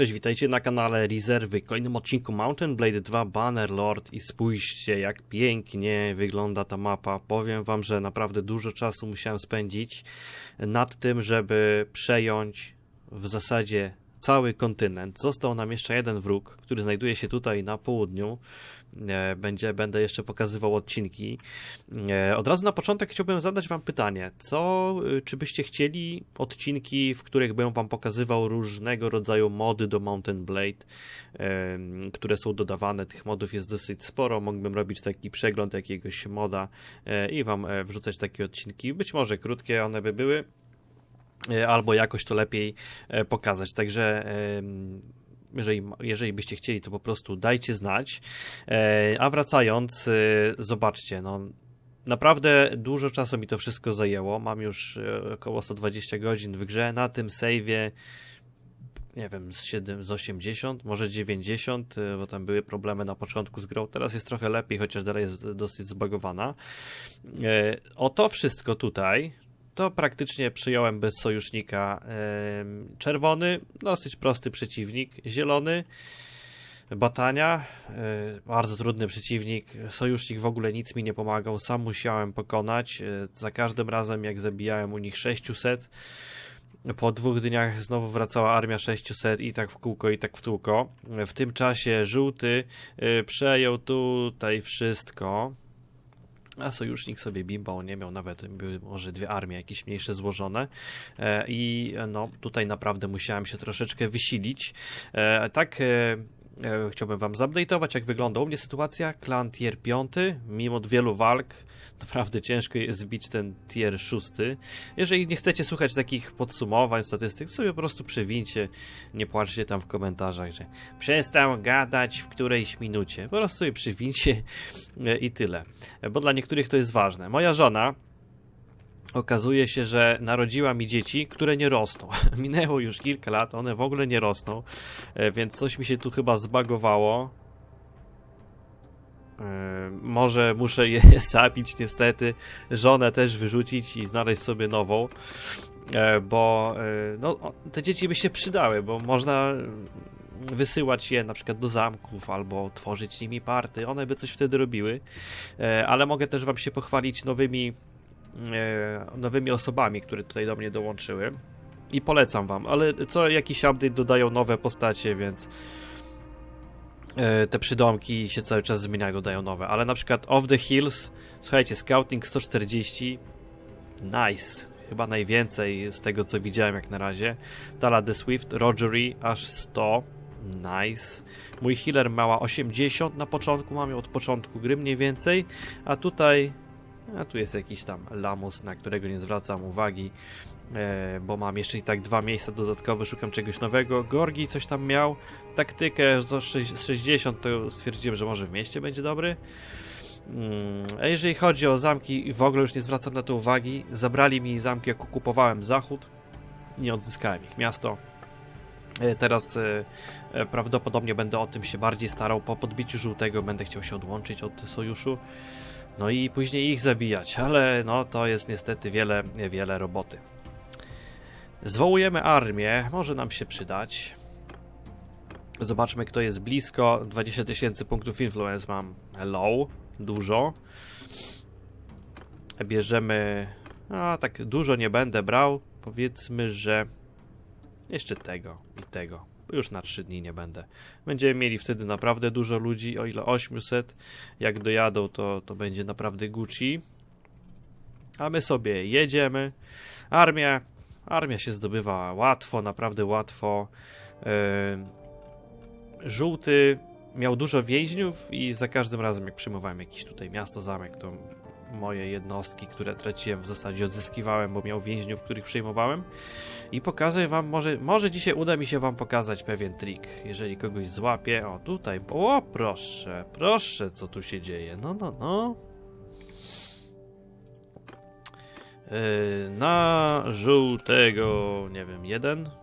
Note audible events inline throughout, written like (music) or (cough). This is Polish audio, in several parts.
Cześć, witajcie na kanale Rezerwy. W kolejnym odcinku Mountain Blade 2 Bannerlord i spójrzcie jak pięknie wygląda ta mapa. Powiem wam, że naprawdę dużo czasu musiałem spędzić nad tym, żeby przejąć w zasadzie cały kontynent. Został nam jeszcze jeden wróg, który znajduje się tutaj na południu. E, Będzie, będę jeszcze pokazywał odcinki. E, Od razu na początek chciałbym zadać Wam pytanie, co, y, czy byście chcieli odcinki, w których bym Wam pokazywał różnego rodzaju mody do Mountain Blade, które są dodawane, tych modów jest dosyć sporo, mógłbym robić taki przegląd jakiegoś moda e, i Wam wrzucać takie odcinki, być może krótkie one by były, albo jakoś to lepiej pokazać, także jeżeli, jeżeli byście chcieli, to po prostu dajcie znać. E, A wracając, e, zobaczcie, no naprawdę dużo czasu mi to wszystko zajęło. Mam już e, około 120 godzin w grze. Na tym save'ie nie wiem, z, 7, z 80, może 90, e, bo tam były problemy na początku z grą. Teraz jest trochę lepiej, chociaż dalej jest dosyć zbagowana. O to wszystko tutaj, to praktycznie przyjąłem bez sojusznika. Czerwony, dosyć prosty przeciwnik. Zielony, Batania, e, bardzo trudny przeciwnik. Sojusznik w ogóle nic mi nie pomagał, sam musiałem pokonać. E, Za każdym razem, jak zabijałem u nich 600, po dwóch dniach znowu wracała armia 600 i tak w kółko, i tak w tłóko. E, W tym czasie żółty e, przejął tutaj wszystko. A sojusznik sobie bimbał, nie miał nawet, były może dwie armie jakieś mniejsze złożone e, i e, no tutaj naprawdę musiałem się troszeczkę wysilić. E, tak chciałbym wam zupdate'ować jak wygląda u mnie sytuacja. Klan tier 5, mimo wielu walk, naprawdę ciężko jest zbić ten tier 6. Jeżeli nie chcecie słuchać takich podsumowań, statystyk, sobie po prostu przewincie, nie płaczcie tam w komentarzach, że przestał gadać w którejś minucie. Po prostu sobie przywincie e, i tyle. E, Bo dla niektórych to jest ważne. Moja żona okazuje się, że narodziła mi dzieci, które nie rosną. (laughs) Minęło już kilka lat, one w ogóle nie rosną, e, więc coś mi się tu chyba zbagowało. E, Może muszę je (laughs) zabić niestety, żonę też wyrzucić i znaleźć sobie nową, e, bo no, te dzieci by się przydały, bo można wysyłać je na przykład do zamków albo tworzyć nimi party, one by coś wtedy robiły, ale mogę też wam się pochwalić nowymi nowymi osobami, które tutaj do mnie dołączyły. I polecam wam, ale co jakiś update dodają nowe postacie, więc e, te przydomki się cały czas zmieniają, dodają nowe, ale na przykład Off the Hills, słuchajcie, Scouting 140, nice, chyba najwięcej z tego co widziałem jak na razie, Tala the Swift, Rogery aż 100, nice, mój healer mała 80 na początku, mam ją od początku gry mniej więcej, a tutaj a tu jest jakiś tam lamus, na którego nie zwracam uwagi, e, bo mam jeszcze i tak dwa miejsca dodatkowe, szukam czegoś nowego. Gorgi coś tam miał, taktykę sześć- 60 to stwierdziłem, że może w mieście będzie dobry. Mm, A jeżeli chodzi o zamki, w ogóle już nie zwracam na to uwagi. Zabrali mi zamki, jak kupowałem zachód. Nie odzyskałem ich miasto. E, Teraz e, e, prawdopodobnie będę o tym się bardziej starał. Po podbiciu żółtego będę chciał się odłączyć od sojuszu. No i później ich zabijać, ale no to jest niestety wiele, wiele roboty. Zwołujemy armię, może nam się przydać. Zobaczmy, kto jest blisko. 20 tysięcy punktów influence mam. Hello, dużo. Bierzemy. A tak dużo nie będę brał. Powiedzmy, że jeszcze tego i tego. Już na 3 dni nie będę. Będziemy mieli wtedy naprawdę dużo ludzi, o ile 800. Jak dojadą, to, to będzie naprawdę Gucci. A my sobie jedziemy. Armia, armia się zdobywa łatwo, naprawdę łatwo. Yy, żółty miał dużo więźniów i za każdym razem jak przyjmowałem jakieś tutaj miasto, zamek, to moje jednostki, które traciłem w zasadzie odzyskiwałem, bo miał więźniów, których przyjmowałem. I pokażę wam, może, może dzisiaj uda mi się wam pokazać pewien trik. Jeżeli kogoś złapię, o tutaj, o proszę, proszę, co tu się dzieje. No, no, no. Yy, na żółtego, nie wiem, jeden.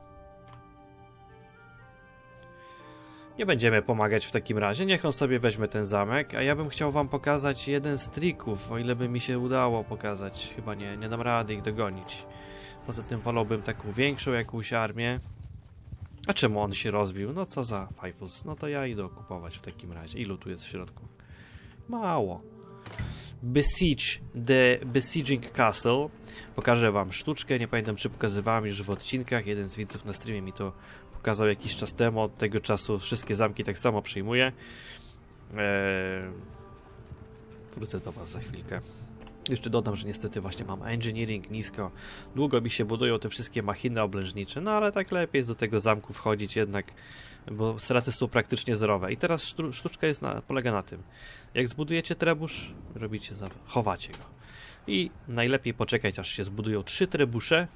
Nie będziemy pomagać w takim razie, niech on sobie weźmie ten zamek, a ja bym chciał wam pokazać jeden z trików, o ile by mi się udało pokazać. Chyba nie, nie dam rady ich dogonić. Poza tym wolałbym taką większą jakąś armię. A czemu on się rozbił? No co za fajfus? No to ja idę kupować w takim razie. Ilu tu jest w środku? Mało. Besiege the Besieging Castle. Pokażę wam sztuczkę. Nie pamiętam, czy pokazywałem już w odcinkach. Jeden z widzów na streamie mi to pokazał jakiś czas temu. Od tego czasu wszystkie zamki tak samo przyjmuję. Eee... Wrócę do was za chwilkę. Jeszcze dodam, że niestety właśnie mam engineering nisko. Długo mi się budują te wszystkie machiny oblężnicze, no ale tak lepiej jest do tego zamku wchodzić jednak, bo straty są praktycznie zerowe. I teraz sztu- sztuczka jest na, polega na tym. Jak zbudujecie trebusz, robicie chowacie go. I najlepiej poczekać, aż się zbudują trzy trebusze.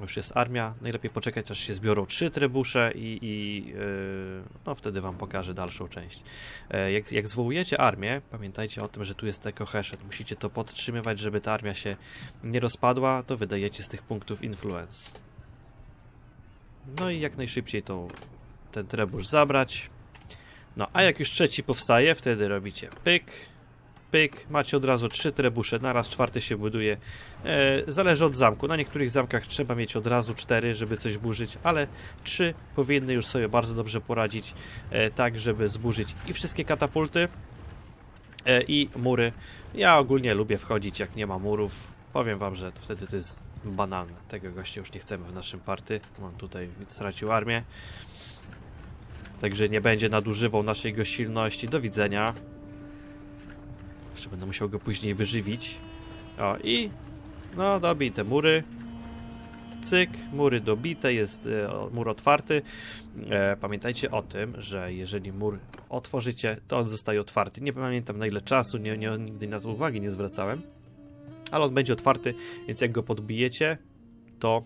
Już jest armia. Najlepiej poczekać, aż się zbiorą trzy trebusze i, i yy, no wtedy wam pokażę dalszą część. E, Jak, jak zwołujecie armię, pamiętajcie o tym, że tu jest Eco Heshet. Musicie to podtrzymywać, żeby ta armia się nie rozpadła, to wydajecie z tych punktów influence. No i jak najszybciej to ten trebusz zabrać. No, a jak już trzeci powstaje, wtedy robicie pyk, pyk, macie od razu trzy trebusze, naraz czwarty się buduje. E, zależy od zamku. Na niektórych zamkach trzeba mieć od razu cztery, żeby coś burzyć, ale trzy powinny już sobie bardzo dobrze poradzić, e, tak żeby zburzyć i wszystkie katapulty, e, i mury. Ja ogólnie lubię wchodzić, jak nie ma murów. Powiem wam, że to wtedy to jest banalne. Tego gościa już nie chcemy w naszym party. On tutaj stracił armię. Także nie będzie nadużywał naszej go silności. Do widzenia. Jeszcze będę musiał go później wyżywić. O i no dobij te mury. Cyk, mury dobite, jest e, mur otwarty. E, pamiętajcie o tym, że jeżeli mur otworzycie, to on zostaje otwarty. Nie pamiętam na ile czasu, nie, nie, nigdy na to uwagi nie zwracałem. Ale on będzie otwarty, więc jak go podbijecie, to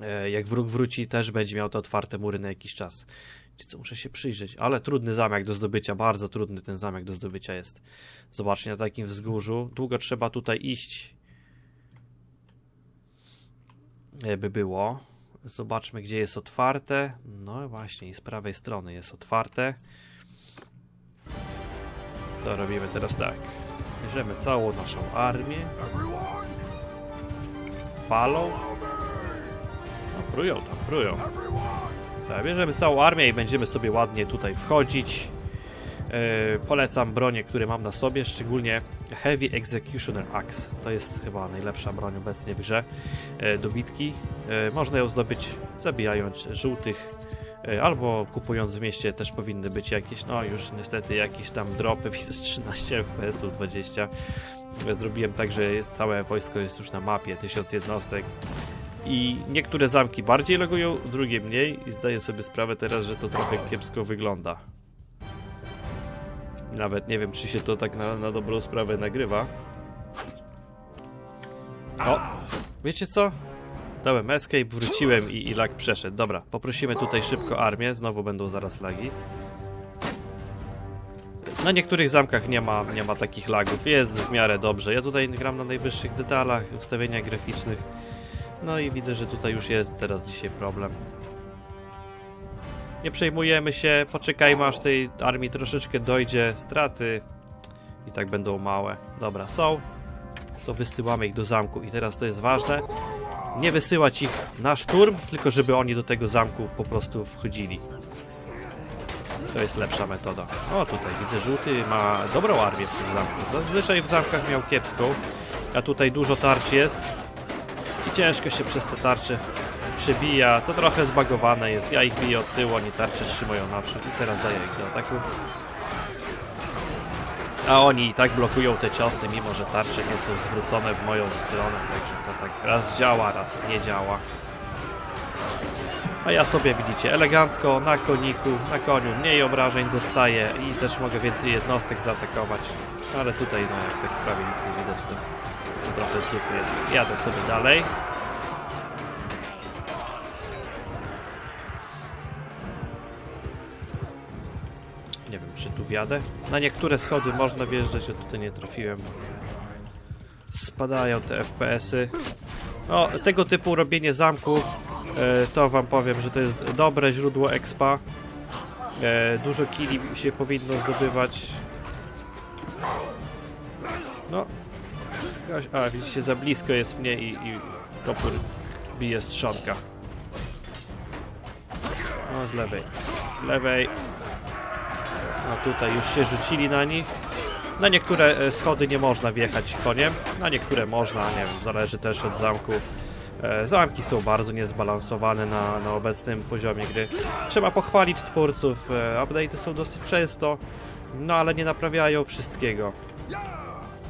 e, jak wróg wróci, też będzie miał te otwarte mury na jakiś czas. Wiecie co, muszę się przyjrzeć, ale trudny zamek do zdobycia, bardzo trudny ten zamek do zdobycia jest. Zobaczcie, na takim wzgórzu. Długo trzeba tutaj iść, by było. Zobaczmy, gdzie jest otwarte. No właśnie, z prawej strony jest otwarte. To robimy teraz tak. Bierzemy całą naszą armię. Falą. No, prują tam, prują. Tak, bierzemy całą armię i będziemy sobie ładnie tutaj wchodzić. E, polecam bronie, które mam na sobie, szczególnie Heavy Executioner Axe. To jest chyba najlepsza broń obecnie w grze e, do bitki. E, można ją zdobyć zabijając żółtych albo kupując w mieście też powinny być jakieś, no już niestety jakieś tam dropy, widzę z 13 fps 20. Ja Zrobiłem tak, że całe wojsko jest już na mapie, 1000 jednostek. I niektóre zamki bardziej logują, drugie mniej i zdaję sobie sprawę teraz, że to trochę kiepsko wygląda. Nawet nie wiem, czy się to tak na, na dobrą sprawę nagrywa. O, wiecie co? Dałem escape, wróciłem i, i lag przeszedł. Dobra, poprosimy tutaj szybko armię, znowu będą zaraz lagi. Na niektórych zamkach nie ma, nie ma takich lagów, jest w miarę dobrze. Ja tutaj gram na najwyższych detalach, ustawieniach graficznych. No i widzę, że tutaj już jest teraz dzisiaj problem. Nie przejmujemy się, poczekajmy aż tej armii troszeczkę dojdzie. Straty i tak będą małe. Dobra, są. To wysyłamy ich do zamku. I teraz to jest ważne. Nie wysyłać ich na szturm, tylko żeby oni do tego zamku po prostu wchodzili. To jest lepsza metoda. O, tutaj widzę, żółty ma dobrą armię w tym zamku. Zazwyczaj w zamkach miał kiepską, a tutaj dużo tarcz jest. Ciężko się przez te tarcze przebija. To trochę zbagowane jest. Ja ich biję od tyłu, oni tarcze trzymają naprzód. I teraz daję ich do ataku. A oni i tak blokują te ciosy, mimo że tarcze nie są zwrócone w moją stronę. Także to tak raz działa, raz nie działa. A ja sobie widzicie elegancko na koniku, na koniu mniej obrażeń dostaję i też mogę więcej jednostek zaatakować. Ale tutaj no jak tak prawie nic nie widać to, trochę z dupy jest. Jadę sobie dalej. Nie wiem czy tu wjadę. Na niektóre schody można wjeżdżać, a tutaj nie trafiłem. Spadają te FPS-y. O, tego typu robienie zamków to wam powiem, że to jest dobre źródło expa. E, dużo killi się powinno zdobywać. No. A, widzicie, za blisko jest mnie i, i topór bije strzonka. No, z lewej. Z lewej. No tutaj już się rzucili na nich. Na niektóre e, schody nie można wjechać koniem, na niektóre można, nie wiem, zależy też od zamku. E, Zamki są bardzo niezbalansowane na, na obecnym poziomie gry. Trzeba pochwalić twórców, e, update'y są dosyć często, no ale nie naprawiają wszystkiego.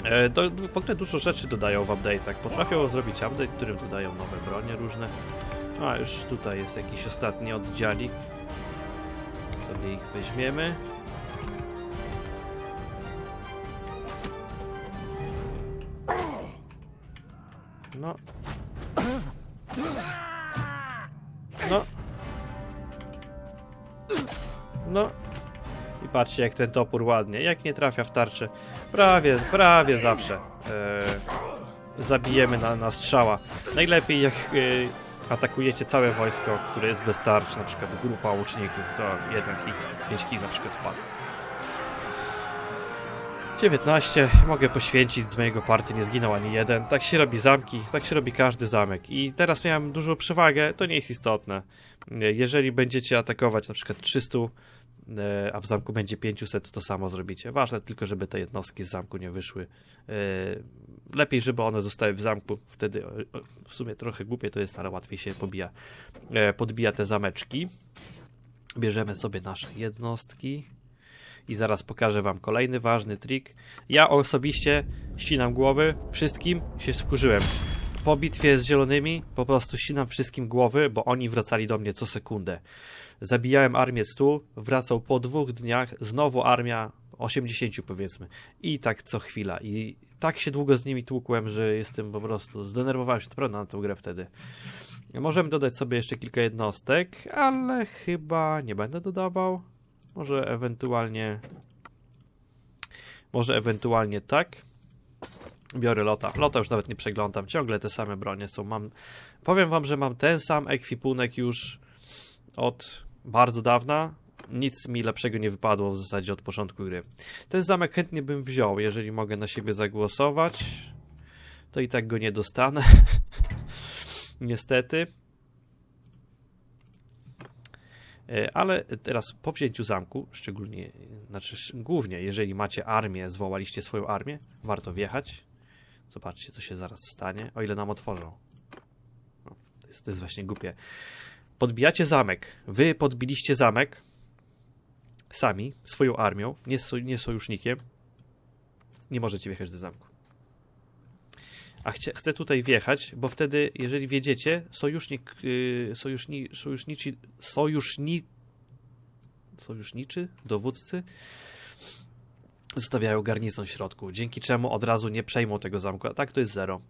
E, Do, w ogóle dużo rzeczy dodają w update'ach. Potrafią zrobić update, w którym dodają nowe bronie różne. A już tutaj jest jakiś ostatni oddziałik. Sobie ich weźmiemy. No. No. No. I patrzcie jak ten topór ładnie, jak nie trafia w tarczę. Prawie, prawie zawsze. E, zabijemy na, na strzała. Najlepiej jak e, atakujecie całe wojsko, które jest bez tarcz, na przykład grupa łuczników, to jeden hit, 5 kg na przykład wpadł. 19 mogę poświęcić z mojego partii, nie zginął ani jeden. Tak się robi zamki, tak się robi każdy zamek. I teraz miałem dużą przewagę, to nie jest istotne. Jeżeli będziecie atakować na przykład 300, e, a w zamku będzie 500, to samo zrobicie. Ważne tylko, żeby te jednostki z zamku nie wyszły. E, Lepiej, żeby one zostały w zamku, wtedy e, w sumie trochę głupie to jest, ale łatwiej się pobija, podbija te zameczki. Bierzemy sobie nasze jednostki i zaraz pokażę wam kolejny ważny trik. Ja osobiście ścinam głowy wszystkim, się wkurzyłem. Po bitwie z zielonymi po prostu ścinam wszystkim głowy, bo oni wracali do mnie co sekundę. Zabijałem armię 100, wracał po dwóch dniach, znowu armia 80 powiedzmy. I tak co chwila. I tak się długo z nimi tłukłem, że jestem po prostu... Zdenerwowałem się naprawdę na tę grę wtedy. Możemy dodać sobie jeszcze kilka jednostek, ale chyba nie będę dodawał. Może ewentualnie. Może ewentualnie tak. Biorę lota. Lota już nawet nie przeglądam. Ciągle te same bronie są. Mam. Powiem wam, że mam ten sam ekwipunek już od bardzo dawna. Nic mi lepszego nie wypadło w zasadzie od początku gry. Ten zamek chętnie bym wziął, jeżeli mogę na siebie zagłosować. To i tak go nie dostanę. (laughs) Niestety. E, Ale teraz po wzięciu zamku, szczególnie, znaczy głównie, jeżeli macie armię, zwołaliście swoją armię, warto wjechać. Zobaczcie, co się zaraz stanie, o ile nam otworzą. No, to, jest, to jest właśnie głupie. Podbijacie zamek. Wy podbiliście zamek sami, swoją armią, nie, nie sojusznikiem. Nie możecie wjechać do zamku. A chcie, chcę tutaj wjechać, bo wtedy, jeżeli wiedziecie, sojusznik, yy, sojuszni, sojuszniczy, sojuszni, sojuszniczy, dowódcy zostawiają garnizon w środku, dzięki czemu od razu nie przejmą tego zamku, a tak to jest zero.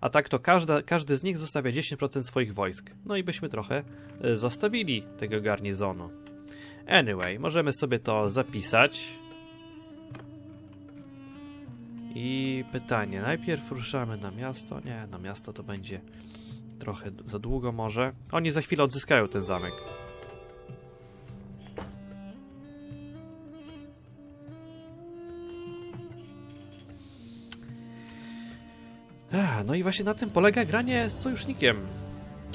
A tak to każda, każdy z nich zostawia 10% swoich wojsk. No i byśmy trochę y, zostawili tego garnizonu. Anyway, możemy sobie to zapisać. I pytanie, najpierw ruszamy na miasto. Nie, na miasto to będzie trochę za długo może. Oni za chwilę odzyskają ten zamek. Ech, No i właśnie na tym polega granie z sojusznikiem.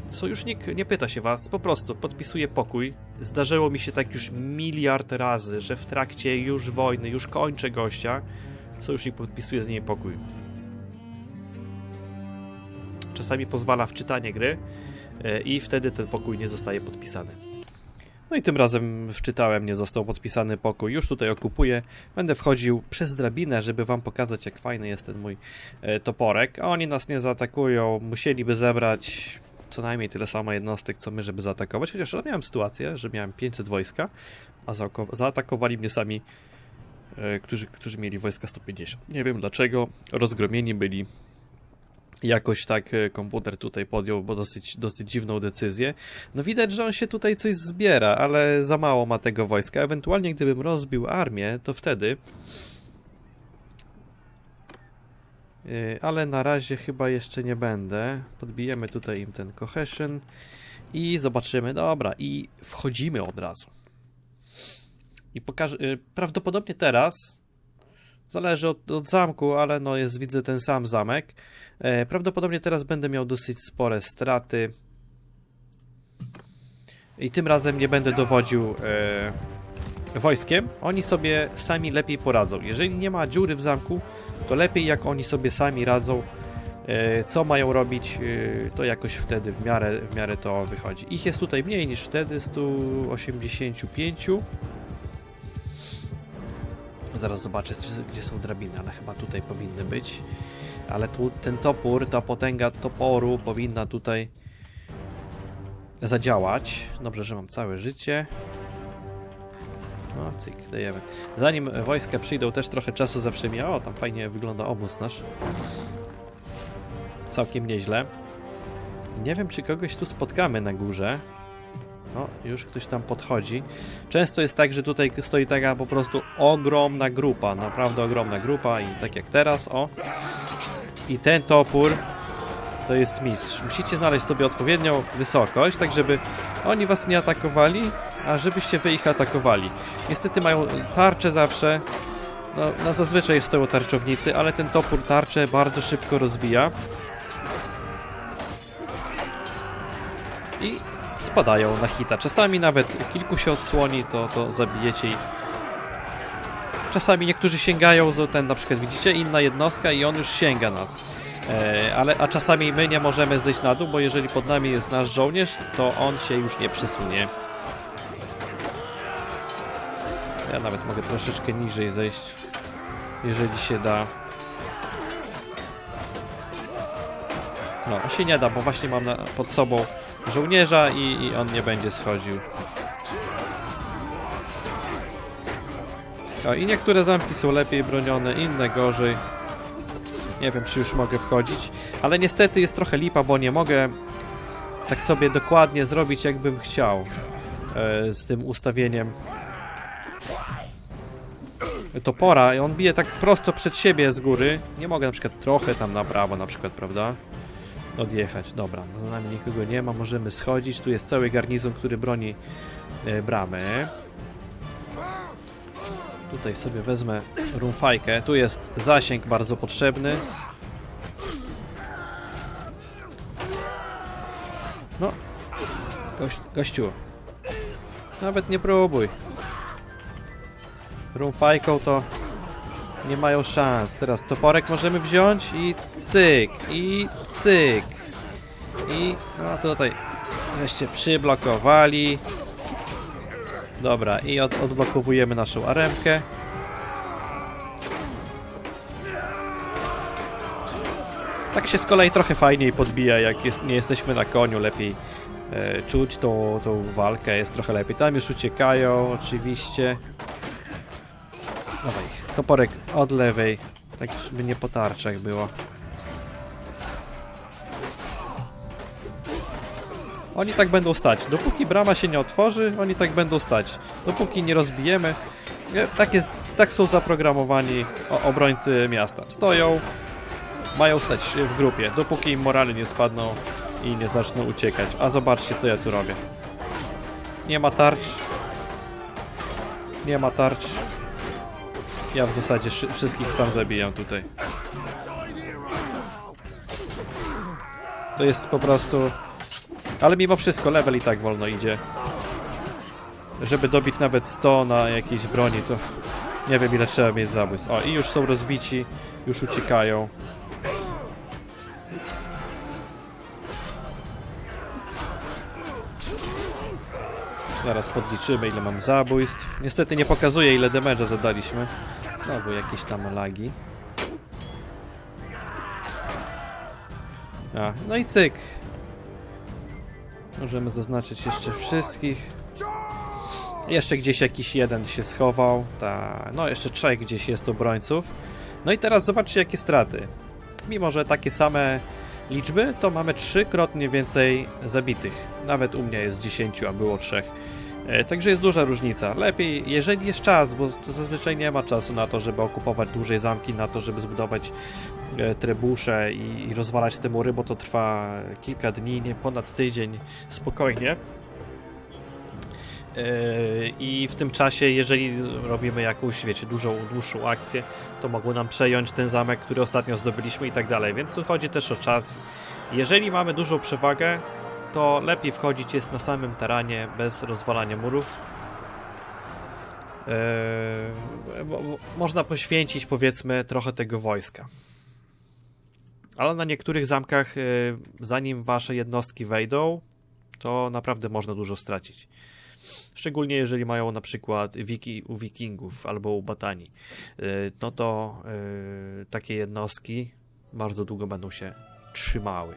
Sojusznik nie pyta się was, po prostu podpisuje pokój. Zdarzyło mi się tak już miliard razy, że w trakcie już wojny, już kończę gościa, sojusznik podpisuje z niej pokój. Czasami pozwala w czytanie gry e, i wtedy ten pokój nie zostaje podpisany. No i tym razem wczytałem, nie został podpisany pokój. Już tutaj okupuję. Będę wchodził przez drabinę, żeby wam pokazać, jak fajny jest ten mój e, toporek. A oni nas nie zaatakują. Musieliby zebrać co najmniej tyle samo jednostek, co my, żeby zaatakować. Chociaż ja miałem sytuację, że miałem 500 wojska, a zaatakowali mnie sami, którzy, którzy mieli wojska 150. Nie wiem dlaczego. Rozgromieni byli. Jakoś tak e, komputer tutaj podjął, bo dosyć, dosyć dziwną decyzję. No widać, że on się tutaj coś zbiera, ale za mało ma tego wojska. Ewentualnie gdybym rozbił armię, to wtedy... Yy, Ale na razie chyba jeszcze nie będę. Podbijemy tutaj im ten cohesion i zobaczymy. Dobra, i wchodzimy od razu. I pokażę. yy, Prawdopodobnie teraz. Zależy od, od zamku, ale no jest, widzę ten sam zamek. E, Prawdopodobnie teraz będę miał dosyć spore straty. i tym razem nie będę dowodził e, wojskiem. Oni sobie sami lepiej poradzą. Jeżeli nie ma dziury w zamku, to lepiej jak oni sobie sami radzą. E, co mają robić, to jakoś wtedy w miarę, w miarę to wychodzi. Ich jest tutaj mniej niż wtedy, 185. Zaraz zobaczę, gdzie są drabiny, ale chyba tutaj powinny być. Ale tu ten topór, ta potęga toporu powinna tutaj zadziałać. Dobrze, że mam całe życie. No, cyk, dajemy. Zanim wojska przyjdą, też trochę czasu zawsze mija. O, tam fajnie wygląda obóz nasz. Całkiem nieźle. Nie wiem, czy kogoś tu spotkamy na górze. No, już ktoś tam podchodzi. Często jest tak, że tutaj stoi taka po prostu ogromna grupa, naprawdę ogromna grupa i tak jak teraz, o. I ten topór to jest mistrz. Musicie znaleźć sobie odpowiednią wysokość, tak żeby oni was nie atakowali, a żebyście wy ich atakowali. Niestety mają tarcze zawsze. No, no zazwyczaj stoją tarczownicy, ale ten topór tarczę bardzo szybko rozbija. I spadają na hita. Czasami nawet kilku się odsłoni, to, to zabijecie ich. Czasami niektórzy sięgają, ten na przykład widzicie, inna jednostka i on już sięga nas. E, ale, a czasami my nie możemy zejść na dół, bo jeżeli pod nami jest nasz żołnierz, to on się już nie przesunie. Ja nawet mogę troszeczkę niżej zejść, jeżeli się da. No, a się nie da, bo właśnie mam na, pod sobą żołnierza i, i on nie będzie schodził. O, i niektóre zamki są lepiej bronione, inne gorzej. Nie wiem, czy już mogę wchodzić, ale niestety jest trochę lipa, bo nie mogę tak sobie dokładnie zrobić, jakbym chciał e, z tym ustawieniem topora i on bije tak prosto przed siebie z góry. Nie mogę na przykład trochę tam na prawo na przykład, prawda? Odjechać. Dobra, za nami nikogo nie ma, możemy schodzić. Tu jest cały garnizon, który broni e, bramy. Tutaj sobie wezmę rumfajkę. Tu jest zasięg bardzo potrzebny. No, gość, gościu. Nawet nie próbuj. Rumfajką to nie mają szans. Teraz toporek możemy wziąć i cyk, i cyk. I no tutaj wreszcie przyblokowali. Dobra, i od, odblokowujemy naszą aremkę. Tak się z kolei trochę fajniej podbija, jak jest, nie jesteśmy na koniu, lepiej e, czuć tą, tą walkę, jest trochę lepiej. Tam już uciekają, oczywiście. Dawaj, toporek od lewej, tak żeby nie po tarczach było. Oni tak będą stać. Dopóki brama się nie otworzy, oni tak będą stać. Dopóki nie rozbijemy. Tak, jest, tak są zaprogramowani obrońcy miasta. Stoją, mają stać w grupie, dopóki im morale nie spadną i nie zaczną uciekać. A zobaczcie, co ja tu robię. Nie ma tarcz. Nie ma tarcz. Ja w zasadzie szy- wszystkich sam zabijam tutaj. To jest po prostu... Ale mimo wszystko level i tak wolno idzie. Żeby dobić nawet 100 na jakiejś broni, to nie wiem ile trzeba mieć zabójstw. O, i już są rozbici, już uciekają. Zaraz podliczymy ile mam zabójstw. Niestety nie pokazuje ile damage'a zadaliśmy. Znowu jakieś tam lagi. A, no i cyk. Możemy zaznaczyć jeszcze wszystkich. Jeszcze gdzieś jakiś jeden się schował. Ta, no jeszcze trzech gdzieś jest obrońców. No i teraz zobaczcie jakie straty. Mimo, że takie same liczby, to mamy trzykrotnie więcej zabitych. Nawet u mnie jest 10, a było trzech. E, Także jest duża różnica. Lepiej, jeżeli jest czas, bo zazwyczaj nie ma czasu na to, żeby okupować dłużej zamki, na to, żeby zbudować e, trebusze i, rozwalać te mury, bo to trwa kilka dni, nie ponad tydzień spokojnie. Yy, I w tym czasie, jeżeli robimy jakąś, wiecie, dużą, dłuższą akcję, to mogło nam przejąć ten zamek, który ostatnio zdobyliśmy i tak dalej. Więc tu chodzi też o czas. Jeżeli mamy dużą przewagę, to lepiej wchodzić jest na samym taranie, bez rozwalania murów. Eee, bo, bo można poświęcić, powiedzmy, trochę tego wojska. Ale na niektórych zamkach, e, zanim wasze jednostki wejdą, to naprawdę można dużo stracić. Szczególnie jeżeli mają na przykład wiki, u wikingów albo u batani. E, no to e, takie jednostki bardzo długo będą się trzymały.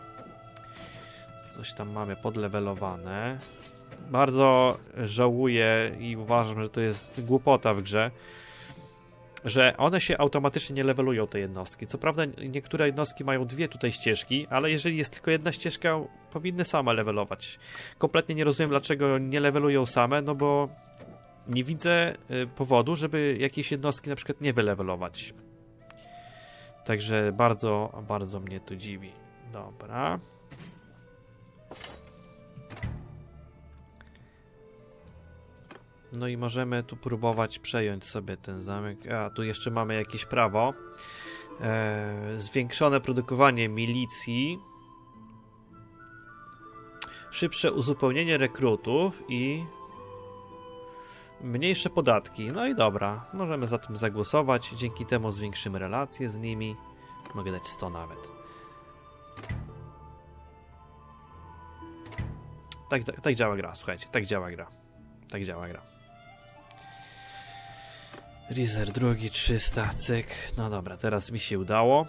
Coś tam mamy podlewelowane. Bardzo żałuję i uważam, że to jest głupota w grze, że one się automatycznie nie levelują te jednostki. Co prawda niektóre jednostki mają dwie tutaj ścieżki, ale jeżeli jest tylko jedna ścieżka, powinny same levelować. Kompletnie nie rozumiem, dlaczego nie levelują same, no bo nie widzę y, powodu, żeby jakieś jednostki na przykład nie wylevelować. Także bardzo, bardzo mnie to dziwi. Dobra. No i możemy tu próbować przejąć sobie ten zamek. A, tu jeszcze mamy jakieś prawo. E, zwiększone produkowanie milicji. Szybsze uzupełnienie rekrutów i mniejsze podatki. No i dobra, możemy za tym zagłosować. Dzięki temu zwiększymy relacje z nimi. Mogę dać 100 nawet. Tak, tak, tak działa gra, słuchajcie, tak działa gra. Tak działa gra. Rizer drugi, 300, cyk. No dobra, teraz mi się udało.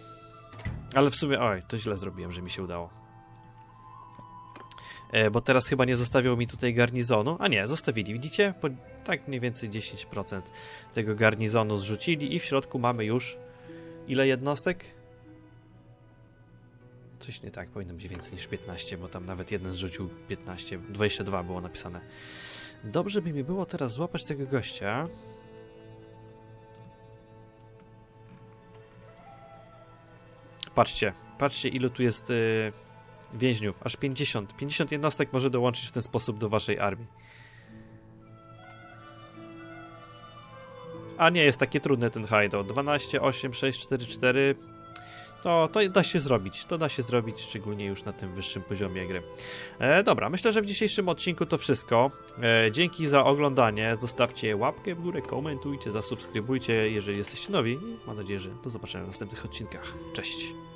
Ale w sumie, oj, to źle zrobiłem, że mi się udało. E, bo teraz chyba nie zostawiał mi tutaj garnizonu. A nie, zostawili, widzicie? Po, tak mniej więcej 10% tego garnizonu zrzucili i w środku mamy już ile jednostek? Coś nie tak, powinno być więcej niż 15, bo tam nawet jeden zrzucił 15, 22 było napisane. Dobrze by mi było teraz złapać tego gościa. Patrzcie, patrzcie ilu tu jest yy, więźniów. Aż 50. 50 jednostek może dołączyć w ten sposób do waszej armii. A nie jest takie trudne ten hideout. 12, 8, 6, 4, 4. To, to da się zrobić. To da się zrobić, szczególnie już na tym wyższym poziomie gry. E, dobra, myślę, że w dzisiejszym odcinku to wszystko. E, dzięki za oglądanie. Zostawcie łapkę w górę, komentujcie, zasubskrybujcie, jeżeli jesteście nowi. Mam nadzieję, że do zobaczenia w następnych odcinkach. Cześć!